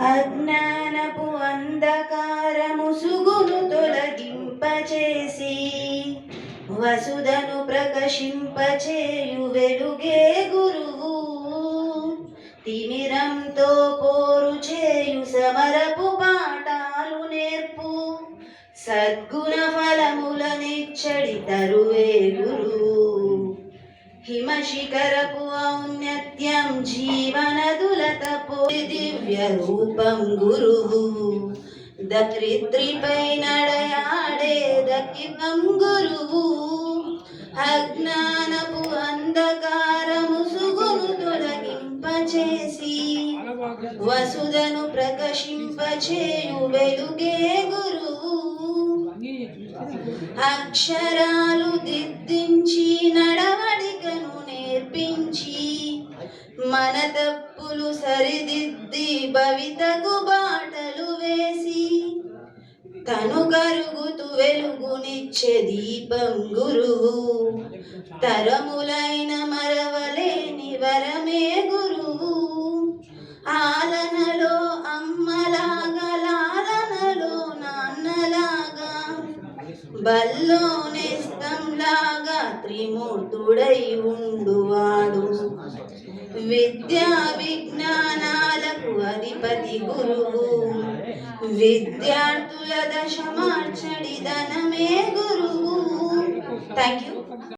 అజ్ఞానపు అంధకారము సుగును తొలగింపచేసి వసుధను ప్రకశింపచేయు వెలుగే గురువు. తిమిరంతో పోరు చేయు సమరపు పాఠాలు నేర్పు. సద్గుణ ఫలములనిచ్చడి తరువే గురు హిమశిఖరపు ఔన్నత్యం జీవనదులతపో దివ్య రూపం గురువు. దరిద్రిపై నడయాడే దక్కిపం గురువు. అజ్ఞానపు అంధకారము సుగును తొలగింపచేసి వసుధను ప్రకశింపచేయు వెలుగే గురువు. అక్షరాలు దిద్దించి నడవడికను తప్పులు సరిదిద్ది భవితకు బాటలు వేసి తను కరుగుతూ వెలుగునిచ్చే దీపం గురువు. తరములైన మరవలేని వరమే గురువు. ఆలనలో అమ్మలాగా లాలనలో నాన్నలాగా బల్లో నేస్తంలాగా త్రిమూర్తుడై ఉండువాడు. విద్యా విజ్ఞానాలకు అధిపతి గురువు. విద్యార్థుల దశ మార్చడి ధనమే గురువు. Thank you